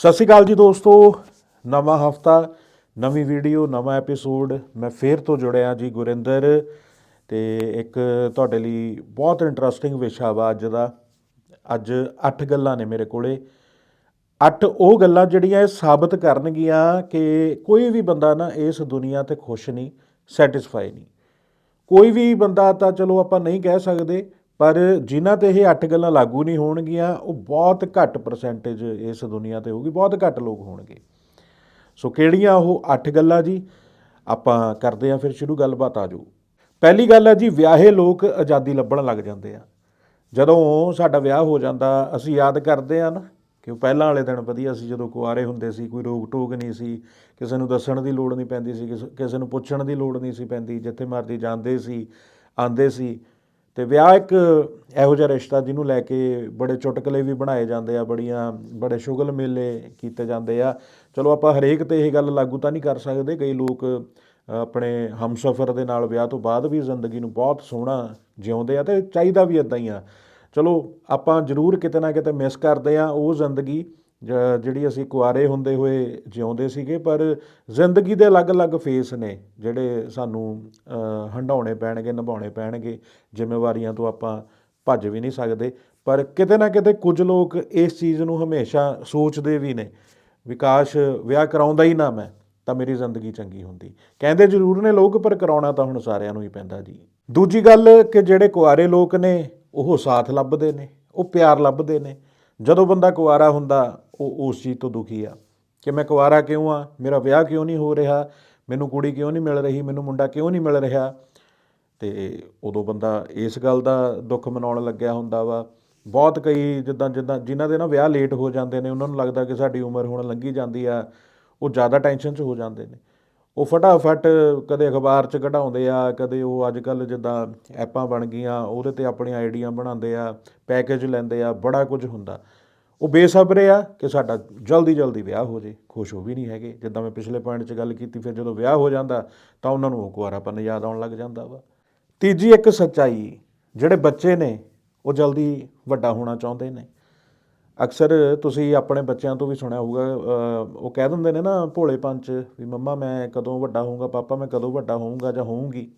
ਸਤਿ ਸ਼੍ਰੀ ਅਕਾਲ ਜੀ ਦੋਸਤੋ, ਨਵਾਂ ਹਫਤਾ, ਨਵੀਂ ਵੀਡੀਓ, ਨਵਾਂ ਐਪੀਸੋਡ ਮੈਂ ਫੇਰ ਤੋਂ ਜੁੜਿਆ ਜੀ ਗੁਰਿੰਦਰ ਤੇ ਇੱਕ ਤੁਹਾਡੇ ਲਈ ਬਹੁਤ ਇੰਟਰਸਟਿੰਗ ਵਿਸ਼ਾ ਵਾ ਅੱਜ ਦਾ। ਅੱਜ 8 ਗੱਲਾਂ ਨੇ ਮੇਰੇ ਕੋਲੇ। ਅੱਠ ਉਹ ਗੱਲਾਂ ਜਿਹੜੀਆਂ ਇਹ ਸਾਬਤ ਕਰਨਗੀਆਂ ਕਿ ਕੋਈ ਵੀ ਬੰਦਾ ਨਾ ਇਸ ਦੁਨੀਆ ਤੇ ਖੁਸ਼ ਨਹੀਂ ਸੈਟੀਸਫਾਈ ਨਹੀਂ। ਕੋਈ ਵੀ ਬੰਦਾ ਤਾਂ ਚਲੋ ਆਪਾਂ ਨਹੀਂ ਕਹਿ ਸਕਦੇ ਪਰ ਜਿਨ੍ਹਾਂ ਤੇ ਇਹ ਅੱਠ ਗੱਲਾਂ ਲਾਗੂ ਨਹੀਂ ਹੋਣਗੀਆਂ, ਉਹ ਬਹੁਤ ਘੱਟ ਪਰਸੈਂਟੇਜ ਇਸ ਦੁਨੀਆ ਤੇ ਹੋਊਗੀ, ਬਹੁਤ ਘੱਟ ਲੋਕ ਹੋਣਗੇ। ਸੋ ਕਿਹੜੀਆਂ ਉਹ ਅੱਠ ਗੱਲਾਂ ਜੀ? ਆਪਾਂ ਕਰਦੇ ਹਾਂ ਫਿਰ ਸ਼ੁਰੂ, ਗੱਲਬਾਤ ਆ ਜਾਓ ਪਹਿਲੀ ਗੱਲ ਹੈ ਜੀ, ਵਿਆਹੇ ਲੋਕ ਆਜ਼ਾਦੀ ਲੱਭਣ ਲੱਗ ਜਾਂਦੇ ਆ। ਜਦੋਂ ਸਾਡਾ ਵਿਆਹ ਹੋ ਜਾਂਦਾ, ਅਸੀਂ ਯਾਦ ਕਰਦੇ ਆ ਨਾ ਕਿ ਉਹ ਪਹਿਲਾਂ ਵਾਲੇ ਦਿਨ ਵਧੀਆ ਸੀ, ਜਦੋਂ ਕੁਆਰੇ ਹੁੰਦੇ ਸੀ, ਕੋਈ ਰੋਕ ਟੋਕ ਨਹੀਂ ਸੀ, ਕਿਸੇ ਨੂੰ ਦੱਸਣ ਦੀ ਲੋੜ ਨਹੀਂ ਪੈਂਦੀ ਸੀ, ਕਿਸੇ- ਕਿਸੇ ਨੂੰ ਪੁੱਛਣ ਦੀ ਲੋੜ ਨਹੀਂ ਸੀ ਪੈਂਦੀ, ਜਿੱਥੇ ਮਰਜ਼ੀ ਜਾਂਦੇ ਸੀ ਆਂਦੇ ਸੀ। ਤੇ ਵਿਆਹ ਇੱਕ ਇਹੋ ਜਿਹਾ ਰਿਸ਼ਤਾ ਜਿਹਨੂੰ ਲੈ ਕੇ ਬੜੇ ਚੁਟਕਲੇ ਵੀ ਬਣਾਏ ਜਾਂਦੇ ਆ, ਬੜੀਆਂ, ਬੜੇ ਸ਼ੁਗਲ ਮੇਲੇ ਕੀਤੇ ਜਾਂਦੇ ਆ। ਚਲੋ ਆਪਾਂ ਹਰੇਕ ਤੇ ਇਹ ਗੱਲ ਲਾਗੂ ਤਾਂ ਨਹੀਂ ਕਰ ਸਕਦੇ, ਕਈ ਲੋਕ ਆਪਣੇ ਹਮਸਫਰ ਦੇ ਨਾਲ ਵਿਆਹ ਤੋਂ ਬਾਅਦ ਵੀ ਜ਼ਿੰਦਗੀ ਨੂੰ ਬਹੁਤ ਸੋਹਣਾ ਜਿਉਂਦੇ ਆ ਤੇ ਚਾਹੀਦਾ ਵੀ ਇਦਾਂ ਹੀ ਆ। ਚਲੋ ਆਪਾਂ ਜ਼ਰੂਰ ਕਿਤੇ ਨਾ ਕਿਤੇ ਮਿਸ ਕਰਦੇ ਆ, ਉਹ ਜ਼ਿੰਦਗੀ ਜਿਹੜੀ ਅਸੀਂ ਕੁਆਰੇ ਹੁੰਦੇ ਹੋਏ ਜਿਉਂਦੇ ਸੀਗੇ ਪਰ ਜ਼ਿੰਦਗੀ ਦੇ ਅਲੱਗ-ਅਲੱਗ ਫੇਸ ਨੇ ਜਿਹੜੇ ਸਾਨੂੰ ਅ, ਹੰਡਾਉਣੇ ਪੈਣਗੇ ਨਿਭਾਉਣੇ ਪੈਣਗੇ। ਜ਼ਿੰਮੇਵਾਰੀਆਂ ਤੋਂ ਆਪਾਂ ਭੱਜ ਵੀ ਨਹੀਂ ਸਕਦੇ। ਪਰ ਕਿਤੇ ਨਾ ਕਿਤੇ ਕੁਝ ਲੋਕ ਇਸ ਚੀਜ਼ ਨੂੰ ਹਮੇਸ਼ਾ ਸੋਚਦੇ ਵੀ ਨੇ ਵਿਕਾਸ ਵਿਆਹ ਕਰਾਉਂਦਾ ਹੀ ਨਾ ਮੈਂ ਤਾਂ ਮੇਰੀ ਜ਼ਿੰਦਗੀ ਚੰਗੀ ਹੁੰਦੀ। ਕਹਿੰਦੇ ਜ਼ਰੂਰ ਨੇ ਲੋਕ ਪਰ ਕਰਾਉਣਾ ਤਾਂ ਹੁਣ ਸਾਰਿਆਂ ਨੂੰ ਹੀ ਪੈਂਦਾ ਜੀ। ਦੂਜੀ ਗੱਲ ਕਿ ਜਿਹੜੇ ਕੁਆਰੇ ਲੋਕ ਨੇ ਉਹ ਸਾਥ ਲੱਭਦੇ ਨੇ ਉਹ ਪਿਆਰ ਲੱਭਦੇ ਨੇ। ਜਦੋਂ ਬੰਦਾ ਕੁਆਰਾ ਹੁੰਦਾ ਉਹ ਉਸ ਚੀਜ਼ ਤੋਂ ਦੁਖੀ ਆ ਕਿ ਮੈਂ ਕੁਆਰਾ ਕਿਉਂ ਆ? ਮੇਰਾ ਵਿਆਹ ਕਿਉਂ ਨਹੀਂ ਹੋ ਰਿਹਾ? ਮੈਨੂੰ ਕੁੜੀ ਕਿਉਂ ਨਹੀਂ ਮਿਲ ਰਹੀ? ਮੈਨੂੰ ਮੁੰਡਾ ਕਿਉਂ ਨਹੀਂ ਮਿਲ ਰਿਹਾ? ਤੇ ਉਦੋਂ ਬੰਦਾ ਇਸ ਗੱਲ ਦਾ ਦੁੱਖ ਮਨਾਉਣ ਲੱਗਿਆ ਹੁੰਦਾ ਵਾ। ਬਹੁਤ ਕਈ ਜਿੱਦਾਂ ਜਿੱਦਾਂ ਜਿਨ੍ਹਾਂ ਦੇ ਨਾ ਵਿਆਹ ਲੇਟ ਹੋ ਜਾਂਦੇ ਨੇ, ਉਹਨਾਂ ਨੂੰ ਲੱਗਦਾ ਕਿ ਸਾਡੀ ਉਮਰ ਹੁਣ ਲੰਘੀ ਜਾਂਦੀ ਆ, ਉਹ ਜ਼ਿਆਦਾ ਟੈਨਸ਼ਨ 'ਚ ਹੋ ਜਾਂਦੇ ਨੇ। ਉਹ ਫਟਾਫਟ ਕਦੇ ਅਖਬਾਰ 'ਚ ਕਢਾਉਂਦੇ ਆ, ਕਦੇ ਉਹ ਅੱਜ ਕੱਲ ਜਿੱਦਾਂ ਐਪਾਂ ਬਣ ਗਈਆਂ, ਉਹਦੇ ਤੇ ਆਪਣੀਆਂ ਆਈਡੀਆਂ ਬਣਾਉਂਦੇ ਆ ਪੈਕੇਜ ਲੈਂਦੇ ਆ, ਬੜਾ ਕੁਝ ਹੁੰਦਾ। ਉਹ ਬੇਸਬਰੇ ਆ ਕਿ ਸਾਡਾ ਜਲਦੀ ਜਲਦੀ ਵਿਆਹ ਹੋ ਜੇ, ਖੁਸ਼ ਹੋ ਵੀ ਨਹੀਂ ਹੈਗੇ। ਜਿੱਦਾਂ ਮੈਂ ਪਿਛਲੇ ਪੁਆਇੰਟ 'ਚ ਗੱਲ ਕੀਤੀ, ਫਿਰ ਜਦੋਂ ਵਿਆਹ ਹੋ ਜਾਂਦਾ, ਤਾਂ ਉਹਨਾਂ ਨੂੰ ਉਹ ਕੁਆਰਾਪਨ ਯਾਦ ਆਉਣ ਲੱਗ ਜਾਂਦਾ ਵਾ। ਤੀਜੀ ਇੱਕ ਸੱਚਾਈ, ਜਿਹੜੇ ਬੱਚੇ ਨੇ, ਉਹ ਜਲਦੀ ਵੱਡਾ ਹੋਣਾ ਚਾਹੁੰਦੇ ਨੇ। ਅਕਸਰ ਤੁਸੀਂ ਆਪਣੇ ਬੱਚਿਆਂ ਤੋਂ ਵੀ ਸੁਣਿਆ ਹੋਊਗਾ ਉਹ ਕਹਿ ਦਿੰਦੇ ਨੇ ਨਾ ਭੋਲੇਪਨ 'ਚ ਵੀ ਮੰਮਾ ਮੈਂ ਕਦੋਂ ਵੱਡਾ ਹੋਊਂਗਾ, ਪਾਪਾ ਮੈਂ ਕਦੋਂ ਵੱਡਾ ਹੋਊਂਗਾ ਜਾਂ ਹੋਊਂਗੀ।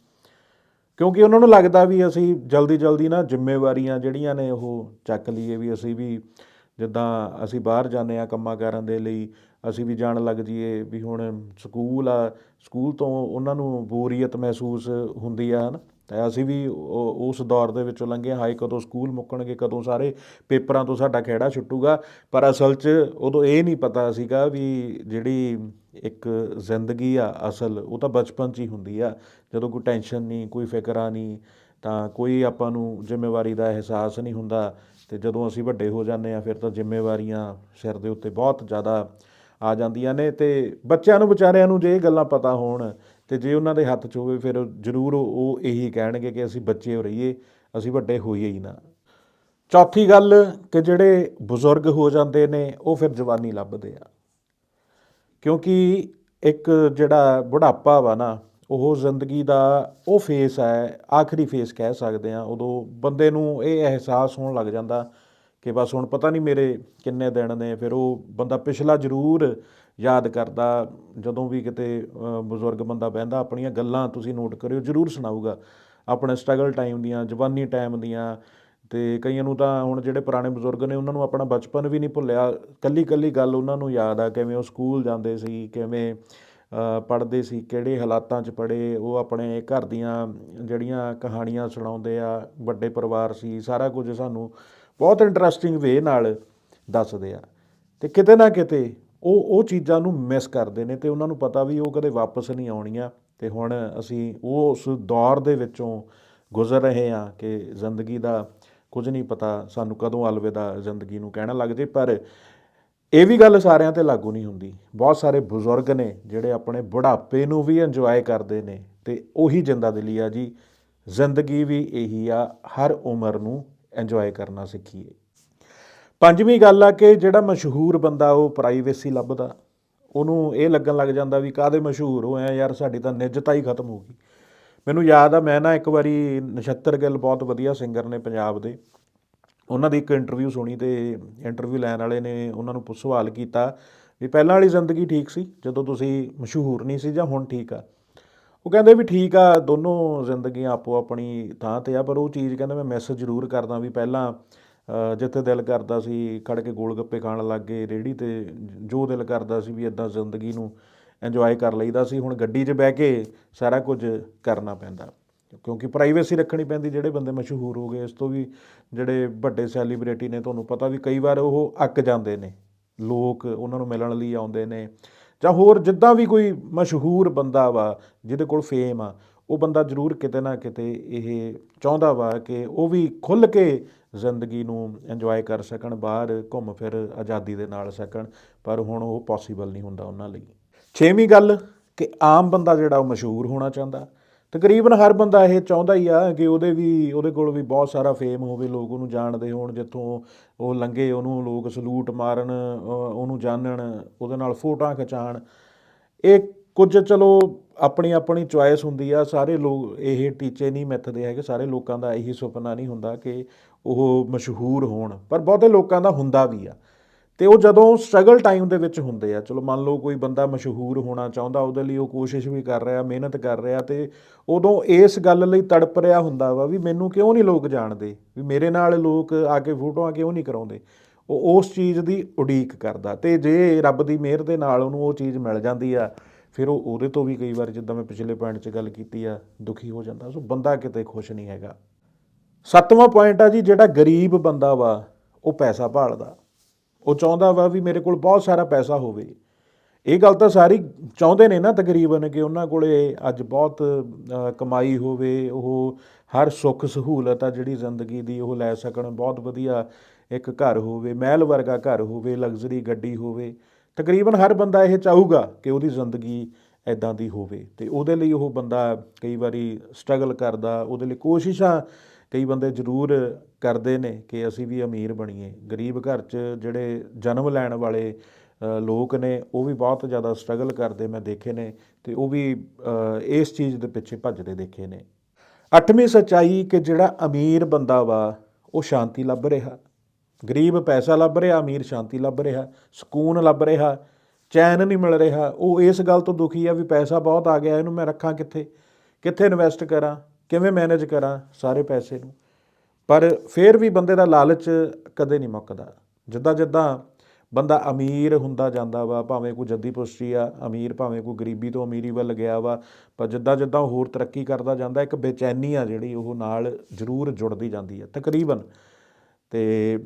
ਕਿਉਂਕਿ ਉਹਨਾਂ ਨੂੰ ਲੱਗਦਾ ਵੀ ਅਸੀਂ ਜਲਦੀ ਜਲਦੀ ਨਾ ਜ਼ਿੰਮੇਵਾਰੀਆਂ ਜਿਹੜੀਆਂ ਨੇ ਉਹ ਚੱਕ ਲਈਏ ਵੀ ਅਸੀਂ ਵੀ ਜਿੱਦਾਂ ਅਸੀਂ ਬਾਹਰ ਜਾਂਦੇ ਹਾਂ ਕੰਮਾਂ ਕਾਰਾਂ ਦੇ ਲਈ, ਅਸੀਂ ਵੀ ਜਾਣ ਲੱਗ ਜਾਈਏ ਵੀ ਹੁਣ ਸਕੂਲ ਆ, ਸਕੂਲ ਤੋਂ ਉਹਨਾਂ ਨੂੰ ਬੋਰੀਅਤ ਮਹਿਸੂਸ ਹੁੰਦੀ ਆ ਹੈ ਨਾ ਤਾਂ ਅਸੀਂ ਵੀ ਉਸ ਦੌਰ ਦੇ ਵਿੱਚੋਂ ਲੰਘੇ, ਹਾਏ ਕਦੋਂ ਸਕੂਲ ਮੁੱਕਣਗੇ, ਕਦੋਂ ਸਾਰੇ ਪੇਪਰਾਂ ਤੋਂ ਸਾਡਾ ਖਹਿੜਾ ਛੁੱਟੂਗਾ। ਪਰ ਅਸਲ 'ਚ ਉਦੋਂ ਇਹ ਨਹੀਂ ਪਤਾ ਸੀਗਾ ਵੀ ਜਿਹੜੀ ਇੱਕ ਜ਼ਿੰਦਗੀ ਆ ਅਸਲ, ਉਹ ਤਾਂ ਬਚਪਨ 'ਚ ਹੀ ਹੁੰਦੀ ਆ। ਜਦੋਂ ਕੋਈ ਟੈਨਸ਼ਨ ਨਹੀਂ, ਕੋਈ ਫਿਕਰਾਂ ਨਹੀਂ, ਤਾਂ ਕੋਈ ਆਪਾਂ ਨੂੰ ਜ਼ਿੰਮੇਵਾਰੀ ਦਾ ਅਹਿਸਾਸ ਨਹੀਂ ਹੁੰਦਾ। ਤੇ ਜਦੋਂ ਅਸੀਂ ਵੱਡੇ ਹੋ ਜਾਂਦੇ ਆ ਫਿਰ ਤਾਂ ਜ਼ਿੰਮੇਵਾਰੀਆਂ ਸਿਰ ਦੇ ਉੱਤੇ ਬਹੁਤ ਜ਼ਿਆਦਾ ਆ ਜਾਂਦੀਆਂ ਨੇ ਤੇ ਬੱਚਿਆਂ ਨੂੰ, ਵਿਚਾਰਿਆਂ ਨੂੰ ਜੇ ਇਹ ਗੱਲਾਂ ਪਤਾ ਹੋਣ ਤੇ ਜੇ ਉਹਨਾਂ ਦੇ ਹੱਥ 'ਚ ਹੋਵੇ, ਫਿਰ ਜ਼ਰੂਰ ਉਹ ਇਹੀ ਕਹਿਣਗੇ ਕਿ ਅਸੀਂ ਬੱਚੇ ਹੋ ਰਹੀਏ, ਅਸੀਂ ਵੱਡੇ ਹੋਈਏ ਹੀ ਨਾ। ਚੌਥੀ ਗੱਲ ਕਿ ਜਿਹੜੇ ਬਜ਼ੁਰਗ ਹੋ ਜਾਂਦੇ ਨੇ, ਉਹ ਫਿਰ ਜਵਾਨੀ ਲੱਭਦੇ ਆ। ਕਿਉਂਕਿ ਇੱਕ ਜਿਹੜਾ ਬੁਢਾਪਾ ਵਾ ਨਾ ਉਹ ਜ਼ਿੰਦਗੀ ਦਾ ਉਹ ਫੇਸ ਹੈ, ਆਖਰੀ ਫੇਸ ਕਹਿ ਸਕਦੇ ਆ ਉਦੋਂ ਬੰਦੇ ਨੂੰ ਇਹ ਅਹਿਸਾਸ ਹੋਣ ਲੱਗ ਜਾਂਦਾ ਕਿ ਬਸ ਹੁਣ ਪਤਾ ਨਹੀਂ ਮੇਰੇ ਕਿੰਨੇ ਦਿਨ ਨੇ, ਫਿਰ ਉਹ ਬੰਦਾ ਪਿਛਲਾ ਜ਼ਰੂਰ ਯਾਦ ਕਰਦਾ, ਜਦੋਂ ਵੀ ਕਿਤੇ ਬਜ਼ੁਰਗ ਬੰਦਾ ਬਹਿੰਦਾ, ਆਪਣੀਆਂ ਗੱਲਾਂ ਤੁਸੀਂ ਨੋਟ ਕਰਿਓ, ਜ਼ਰੂਰ ਸੁਣਾਊਗਾ। ਆਪਣੇ ਸਟਰਗਲ ਟਾਈਮ ਦੀਆਂ, ਜਵਾਨੀ ਟਾਈਮ ਦੀਆਂ, ਤੇ ਕਈਆਂ ਨੂੰ ਤਾਂ ਹੁਣ ਜਿਹੜੇ ਪੁਰਾਣੇ ਬਜ਼ੁਰਗ ਨੇ, ਉਹਨਾਂ ਨੂੰ ਆਪਣਾ ਬਚਪਨ ਵੀ ਨਹੀਂ ਭੁੱਲਿਆ। ਕੱਲੀ ਕੱਲੀ ਗੱਲ ਉਹਨਾਂ ਨੂੰ ਯਾਦ ਆ, ਕਿਵੇਂ ਉਹ ਸਕੂਲ ਜਾਂਦੇ ਸੀ, ਕਿਵੇਂ ਪੜ੍ਹਦੇ ਸੀ, ਕਿਹੜੇ ਹਾਲਾਤਾਂ 'ਚ ਪੜ੍ਹੇ, ਉਹ ਆਪਣੇ ਘਰ ਦੀਆਂ ਜਿਹੜੀਆਂ ਕਹਾਣੀਆਂ ਸੁਣਾਉਂਦੇ ਆ, ਵੱਡੇ ਪਰਿਵਾਰ ਸੀ, ਸਾਰਾ ਕੁਝ ਸਾਨੂੰ ਬਹੁਤ ਇੰਟਰਸਟਿੰਗ ਵੇ ਨਾਲ ਦੱਸਦੇ ਆ। ਅਤੇ ਕਿਤੇ ਨਾ ਕਿਤੇ ਉਹ ਉਹ ਚੀਜ਼ਾਂ ਨੂੰ ਮਿਸ ਕਰਦੇ ਨੇ ਤੇ ਉਹਨਾਂ ਨੂੰ ਪਤਾ ਵੀ ਉਹ ਕਦੇ ਵਾਪਸ ਨਹੀਂ ਆਉਣੀਆਂ। ਤੇ ਹੁਣ ਅਸੀਂ ਉਹ ਉਸ ਦੌਰ ਦੇ ਵਿੱਚੋਂ ਗੁਜ਼ਰ ਰਹੇ ਹਾਂ ਕਿ ਜ਼ਿੰਦਗੀ ਦਾ ਕੁਝ ਨਹੀਂ ਪਤਾ ਸਾਨੂੰ ਕਦੋਂ ਅਲਵਿਦਾ ਜ਼ਿੰਦਗੀ ਨੂੰ ਕਹਿਣਾ ਲੱਗ ਜੇ, ਪਰ ਇਹ ਵੀ ਗੱਲ ਸਾਰਿਆਂ ਤੇ ਲਾਗੂ ਨਹੀਂ ਹੁੰਦੀ। ਬਹੁਤ ਸਾਰੇ ਬਜ਼ੁਰਗ ਨੇ ਜਿਹੜੇ ਆਪਣੇ ਬੁਢਾਪੇ ਨੂੰ ਵੀ ਇੰਜੋਏ ਕਰਦੇ ਨੇ ਤੇ ਉਹੀ ਜਿੰਦਾ ਦਿਲੀ ਆ ਜੀ। ਜ਼ਿੰਦਗੀ ਵੀ ਇਹੀ ਆ, ਹਰ ਉਮਰ ਨੂੰ ਇੰਜੋਏ ਕਰਨਾ ਸਿੱਖੀਏ। ਪੰਜਵੀਂ ਗੱਲ ਆ ਕਿ ਜਿਹੜਾ ਮਸ਼ਹੂਰ ਬੰਦਾ ਉਹ ਪ੍ਰਾਈਵੇਸੀ ਲੱਭਦਾ। ਉਹਨੂੰ ਇਹ ਲੱਗਣ ਲੱਗ ਜਾਂਦਾ ਵੀ ਕਾਦੇ ਮਸ਼ਹੂਰ ਹੋਇਆ ਯਾਰ, ਸਾਡੀ ਤਾਂ ਨਿੱਜਤਾ ਹੀ ਖਤਮ ਹੋ ਗਈ। ਮੈਨੂੰ ਯਾਦ ਆ, ਮੈਂ ਨਾ ਇੱਕ ਵਾਰੀ ਨਛੱਤਰ ਗਿੱਲ ਬਹੁਤ ਵਧੀਆ ਸਿੰਗਰ ਨੇ ਪੰਜਾਬ ਦੇ। ਉਹਨਾਂ ਦੀ ਇੱਕ ਇੰਟਰਵਿਊ ਸੁਣੀ ਤੇ ਇੰਟਰਵਿਊ ਲੈਣ ਵਾਲੇ ਨੇ ਉਹਨਾਂ ਨੂੰ ਪੁੱਛ ਸਵਾਲ ਕੀਤਾ ਵੀ ਪਹਿਲਾਂ ਵਾਲੀ ਜ਼ਿੰਦਗੀ ਠੀਕ ਸੀ, ਜਦੋਂ ਤੁਸੀਂ ਮਸ਼ਹੂਰ ਨਹੀਂ ਸੀ ਜਾਂ ਹੁਣ ਠੀਕ ਆ? ਉਹ ਕਹਿੰਦੇ ਵੀ ਠੀਕ ਆ, ਦੋਨੋਂ ਜ਼ਿੰਦਗੀਆਂ ਆਪੋ ਆਪਣੀ ਥਾਂ ਤੇ ਆ, ਪਰ ਉਹ ਚੀਜ਼ ਕਹਿੰਦੇ ਮੈਂ ਮੈਸੇਜ ਜ਼ਰੂਰ ਕਰਦਾ ਵੀ ਪਹਿਲਾਂ ਜਿੱਥੇ ਦਿਲ ਕਰਦਾ ਸੀ ਖੜ ਕੇ ਗੋਲ ਗੱਪੇ ਖਾਣ ਲੱਗ ਗਏ ਰੇੜੀ ਤੇ ਜੋ ਦਿਲ ਕਰਦਾ ਸੀ ਵੀ ਇਦਾਂ ਜ਼ਿੰਦਗੀ ਨੂੰ ਇੰਜੋਏ ਕਰ ਲਈਦਾ ਸੀ, ਹੁਣ ਗੱਡੀ 'ਚ ਬਹਿ ਕੇ ਸਾਰਾ ਕੁਝ ਕਰਨਾ ਪੈਂਦਾ। ਕਿਉਂਕਿ ਪ੍ਰਾਈਵੇਸੀ ਰੱਖਣੀ ਪੈਂਦੀ, ਜਿਹੜੇ ਬੰਦੇ ਮਸ਼ਹੂਰ ਹੋ ਗਏ, ਇਸ ਤੋਂ ਵੀ ਜਿਹੜੇ ਵੱਡੇ ਸੈਲੀਬ੍ਰਿਟੀ ਨੇ, ਤੁਹਾਨੂੰ ਪਤਾ ਵੀ ਕਈ ਵਾਰ ਉਹ ਅੱਕ ਜਾਂਦੇ ਨੇ। ਲੋਕ ਉਹਨਾਂ ਨੂੰ ਮਿਲਣ ਲਈ ਆਉਂਦੇ ਨੇ। ਜਾਂ ਹੋਰ ਜਿੱਦਾਂ ਵੀ ਕੋਈ ਮਸ਼ਹੂਰ ਬੰਦਾ ਵਾ, ਜਿਹਦੇ ਕੋਲ ਫੇਮ ਆ, ਉਹ ਬੰਦਾ ਜ਼ਰੂਰ ਕਿਤੇ ਨਾ ਕਿਤੇ ਇਹ ਚਾਹੁੰਦਾ ਵਾ ਕਿ ਉਹ ਵੀ ਖੁੱਲ੍ਹ ਕੇ ਜ਼ਿੰਦਗੀ ਨੂੰ ਇੰਜੋਏ ਕਰ ਸਕਣ, ਬਾਹਰ ਘੁੰਮ ਫਿਰ ਆਜ਼ਾਦੀ ਦੇ ਨਾਲ ਸਕਣ, ਪਰ ਹੁਣ ਉਹ ਪੋਸੀਬਲ ਨਹੀਂ ਹੁੰਦਾ ਉਹਨਾਂ ਲਈ। ਛੇਵੀਂ ਗੱਲ, ਕਿ ਆਮ ਬੰਦਾ ਜਿਹੜਾ ਉਹ ਮਸ਼ਹੂਰ ਹੋਣਾ ਚਾਹੁੰਦਾ ਤਕਰੀਬਨ ਹਰ ਬੰਦਾ ਇਹ ਚਾਹੁੰਦਾ ਹੀ ਆ ਕਿ ਉਹਦੇ ਵੀ, ਉਹਦੇ ਕੋਲ ਵੀ ਬਹੁਤ ਸਾਰਾ ਫੇਮ ਹੋਵੇ, ਲੋਕ ਉਹਨੂੰ ਜਾਣਦੇ ਹੋਣ, ਜਿੱਥੋਂ ਉਹ ਲੰਘੇ, ਉਹਨੂੰ ਲੋਕ ਸਲੂਟ ਮਾਰਨ ਉਹਨੂੰ ਜਾਣਨ, ਉਹਦੇ ਨਾਲ ਫੋਟੋਆਂ ਖਿਚਾਣ ਇਹ ਕੁਝ ਚਲੋ ਆਪਣੀ ਆਪਣੀ ਚੁਆਇਸ ਹੁੰਦੀ ਆ, ਸਾਰੇ ਲੋਕ ਇਹ ਟੀਚੇ ਨਹੀਂ ਮਿੱਥਦੇ ਹੈਗੇ, ਸਾਰੇ ਲੋਕਾਂ ਦਾ ਇਹੀ ਸੁਪਨਾ ਨਹੀਂ ਹੁੰਦਾ ਕਿ ਉਹ ਮਸ਼ਹੂਰ ਹੋਣ, ਪਰ ਬਹੁਤੇ ਲੋਕਾਂ ਦਾ ਹੁੰਦਾ ਵੀ ਆ। ਤੇ ਉਹ ਜਦੋਂ ਸਟਰਗਲ ਟਾਈਮ ਦੇ ਵਿੱਚ ਹੁੰਦੇ ਆ, ਚਲੋ ਮੰਨ ਲਓ ਕੋਈ ਬੰਦਾ ਮਸ਼ਹੂਰ ਹੋਣਾ ਚਾਹੁੰਦਾ, ਉਹਦੇ ਲਈ ਉਹ ਕੋਸ਼ਿਸ਼ ਵੀ ਕਰ ਰਿਹਾ, ਮਿਹਨਤ ਕਰ ਰਿਹਾ ਤੇ ਉਦੋਂ ਇਸ ਗੱਲ ਲਈ ਤੜਪ ਰਿਹਾ ਹੁੰਦਾ ਵਾ ਵੀ ਮੈਨੂੰ ਕਿਉਂ ਨਹੀਂ ਲੋਕ ਜਾਣਦੇ, ਵੀ ਮੇਰੇ ਨਾਲ ਲੋਕ ਆ ਕੇ ਫੋਟੋਆਂ ਕਿਉਂ ਨਹੀਂ ਕਰਾਉਂਦੇ। ਉਹ ਉਸ ਚੀਜ਼ ਦੀ ਉਡੀਕ ਕਰਦਾ ਤੇ ਜੇ ਰੱਬ ਦੀ ਮਿਹਰ ਦੇ ਨਾਲ ਉਹਨੂੰ ਉਹ ਚੀਜ਼ ਮਿਲ ਜਾਂਦੀ ਆ, ਫਿਰ ਉਹ ਉਹਦੇ ਤੋਂ ਵੀ ਕਈ ਵਾਰ ਜਿੱਦਾਂ ਮੈਂ ਪਿਛਲੇ ਪੁਆਇੰਟ 'ਚ ਗੱਲ ਕੀਤੀ ਆ, ਦੁਖੀ ਹੋ ਜਾਂਦਾ, ਸੋ ਬੰਦਾ ਕਿਤੇ ਖੁਸ਼ ਨਹੀਂ ਹੈਗਾ। ਸੱਤਵਾਂ ਪੁਆਇੰਟ ਆ ਜੀ, ਜਿਹੜਾ ਗਰੀਬ ਬੰਦਾ ਵਾ, ਉਹ ਪੈਸਾ ਭਾਲਦਾ। ਉਹ ਚਾਹੁੰਦਾ ਵਾ ਵੀ ਮੇਰੇ ਕੋਲ ਬਹੁਤ ਸਾਰਾ ਪੈਸਾ ਹੋਵੇ। ਇਹ ਗੱਲ ਤਾਂ ਸਾਰੀ ਚਾਹੁੰਦੇ ਨੇ ਨਾ ਤਕਰੀਬਨ ਕਿ ਉਹਨਾਂ ਕੋਲੇ ਅੱਜ ਬਹੁਤ ਕਮਾਈ ਹੋਵੇ, ਉਹ ਹਰ ਸੁੱਖ ਸਹੂਲਤ ਆ ਜਿਹੜੀ ਜ਼ਿੰਦਗੀ ਦੀ ਉਹ ਲੈ ਸਕਣ, ਬਹੁਤ ਵਧੀਆ ਇੱਕ ਘਰ ਹੋਵੇ, ਮਹਿਲ ਵਰਗਾ ਘਰ ਹੋਵੇ, ਲਗਜ਼ਰੀ ਗੱਡੀ ਹੋਵੇ। ਤਕਰੀਬਨ ਹਰ ਬੰਦਾ ਇਹ ਚਾਹੂਗਾ ਕਿ ਉਹਦੀ ਜ਼ਿੰਦਗੀ ਐਦਾਂ ਦੀ ਹੋਵੇ ਤੇ ਉਹਦੇ ਲਈ ਉਹ ਬੰਦਾ ਕਈ ਵਾਰੀ ਸਟਰਗਲ ਕਰਦਾ, ਉਹਦੇ ਲਈ ਕੋਸ਼ਿਸ਼ਾਂ ਕਈ ਬੰਦੇ ਜ਼ਰੂਰ ਕਰਦੇ ਨੇ ਕਿ ਅਸੀਂ ਵੀ ਅਮੀਰ ਬਣੀਏ। ਗਰੀਬ ਘਰ 'ਚ ਜਿਹੜੇ ਜਨਮ ਲੈਣ ਵਾਲੇ ਲੋਕ ਨੇ, ਉਹ ਵੀ ਬਹੁਤ ਜ਼ਿਆਦਾ ਸਟਰਗਲ ਕਰਦੇ, ਮੈਂ ਦੇਖੇ ਨੇ, ਤੇ ਉਹ ਵੀ ਇਸ ਚੀਜ਼ ਦੇ ਪਿੱਛੇ ਭੱਜਦੇ ਦੇਖੇ ਨੇ। ਅੱਠਵੀਂ ਸੱਚਾਈ ਕਿ ਜਿਹੜਾ ਅਮੀਰ ਬੰਦਾ ਵਾ, ਉਹ ਸ਼ਾਂਤੀ ਲੱਭ ਰਿਹਾ। ਗਰੀਬ ਪੈਸਾ ਲੱਭ ਰਿਹਾ, ਅਮੀਰ ਸ਼ਾਂਤੀ ਲੱਭ ਰਿਹਾ, ਸਕੂਨ ਲੱਭ ਰਿਹਾ, ਚੈਨ ਨਹੀਂ ਮਿਲ ਰਿਹਾ। ਉਹ ਇਸ ਗੱਲ ਤੋਂ ਦੁਖੀ ਆ ਵੀ ਪੈਸਾ ਬਹੁਤ ਆ ਗਿਆ, ਇਹਨੂੰ ਮੈਂ ਰੱਖਾਂ ਕਿੱਥੇ? ਕਿੱਥੇ ਇਨਵੈਸਟ ਕਰਾਂ? ਕਿਵੇਂ ਮੈਨੇਜ ਕਰਾਂ ਸਾਰੇ ਪੈਸੇ ਨੂੰ? ਪਰ ਫਿਰ ਵੀ ਬੰਦੇ ਦਾ ਲਾਲਚ ਕਦੇ ਨਹੀਂ ਮੁੱਕਦਾ। ਜਿੱਦਾਂ ਜਿੱਦਾਂ ਬੰਦਾ ਅਮੀਰ ਹੁੰਦਾ ਜਾਂਦਾ ਵਾ, ਭਾਵੇਂ ਕੋਈ ਜੱਦੀ ਪੁਸ਼ਤੀ ਆ, ਅਮੀਰ ਭਾਵੇਂ ਕੋਈ ਗਰੀਬੀ ਤੋਂ ਅਮੀਰੀ ਵੱਲ ਗਿਆ ਵਾ, ਪਰ ਜਿੱਦਾਂ ਜਿੱਦਾਂ ਉਹ ਹੋਰ ਤਰੱਕੀ ਕਰਦਾ ਜਾਂਦਾ, ਇੱਕ ਬੇਚੈਨੀ ਆ ਜਿਹੜੀ ਉਹ ਨਾਲ ਜ਼ਰੂਰ ਜੁੜਦੀ ਜਾਂਦੀ ਹੈ ਤਕਰੀਬਨ ਤੇ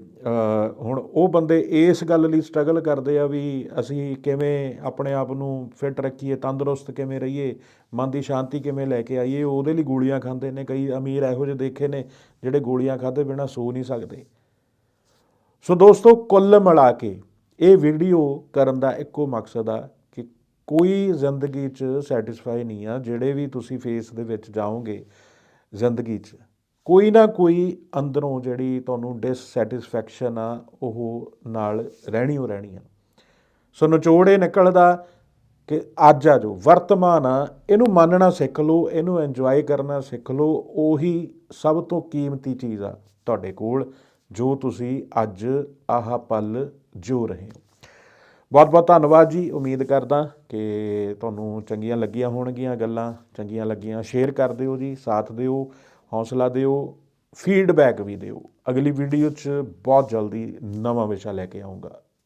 ਹੁਣ ਉਹ ਬੰਦੇ ਇਸ ਗੱਲ ਲਈ ਸਟਰਗਲ ਕਰਦੇ ਆ ਵੀ ਅਸੀਂ ਕਿਵੇਂ ਆਪਣੇ ਆਪ ਨੂੰ ਫਿੱਟ ਰੱਖੀਏ, ਤੰਦਰੁਸਤ ਕਿਵੇਂ ਰਹੀਏ, ਮਨ ਦੀ ਸ਼ਾਂਤੀ ਕਿਵੇਂ ਲੈ ਕੇ ਆਈਏ, ਉਹਦੇ ਲਈ ਗੋਲੀਆਂ ਖਾਂਦੇ ਨੇ, ਕਈ ਅਮੀਰ ਇਹੋ ਜਿਹੇ ਦੇਖੇ ਨੇ ਜਿਹੜੇ ਗੋਲੀਆਂ ਖਾਦੇ ਬਿਨਾ ਸੋ ਨਹੀਂ ਸਕਦੇ। ਸੋ ਦੋਸਤੋ, ਕੁੱਲ ਮਿਲਾ ਕੇ ਇਹ ਵੀਡੀਓ ਕਰਨ ਦਾ ਇੱਕੋ ਮਕਸਦ ਆ ਕਿ ਕੋਈ ਜ਼ਿੰਦਗੀ 'ਚ ਸੈਟੀਸਫਾਈ ਨਹੀਂ ਆ, ਜਿਹੜੇ ਵੀ ਤੁਸੀਂ ਫੇਸ ਦੇ ਵਿੱਚ ਜਾਓਗੇ ਜ਼ਿੰਦਗੀ 'ਚ। ਕੋਈ ਨਾ ਕੋਈ ਅੰਦਰੋਂ ਜਿਹੜੀ ਤੁਹਾਨੂੰ ਡਿਸਸੈਟੀਸਫੈਕਸ਼ਨ ਆ, ਉਹ ਨਾਲ ਰਹਿਣੀ ਹੋ ਰਹਿਣੀ ਆ ਸੋ ਨਿਚੋੜ ਇਹ ਨਿਕਲਦਾ ਕਿ ਅੱਜ ਆ ਜੋ ਵਰਤਮਾਨ ਆ, ਇਹਨੂੰ ਮੰਨਣਾ ਸਿੱਖ ਲਓ, ਇਹਨੂੰ ਇੰਜੋਏ ਕਰਨਾ ਸਿੱਖ ਲਓ, ਉਹੀ ਸਭ ਤੋਂ ਕੀਮਤੀ ਚੀਜ਼ ਆ ਤੁਹਾਡੇ ਕੋਲ, ਜੋ ਤੁਸੀਂ ਅੱਜ ਆਹ ਪਲ ਜੋ ਰਹੇ ਹੋ। ਬਹੁਤ ਬਹੁਤ ਧੰਨਵਾਦ ਜੀ, ਉਮੀਦ ਕਰਦਾ ਕਿ ਤੁਹਾਨੂੰ ਚੰਗੀਆਂ ਲੱਗੀਆਂ ਹੋਣਗੀਆਂ ਗੱਲਾਂ, ਚੰਗੀਆਂ ਲੱਗੀਆਂ, ਸ਼ੇਅਰ ਕਰ ਦਿਓ ਜੀ, ਸਾਥ ਦਿਓ। ਹੌਸਲਾ ਦਿਓ ਫੀਡਬੈਕ ਵੀ ਦਿਓ। ਅਗਲੀ ਵੀਡੀਓ 'ਚ ਬਹੁਤ ਜਲਦੀ ਨਵਾਂ ਵਿਸ਼ਾ ਲੈ ਕੇ ਆਉਂਗਾ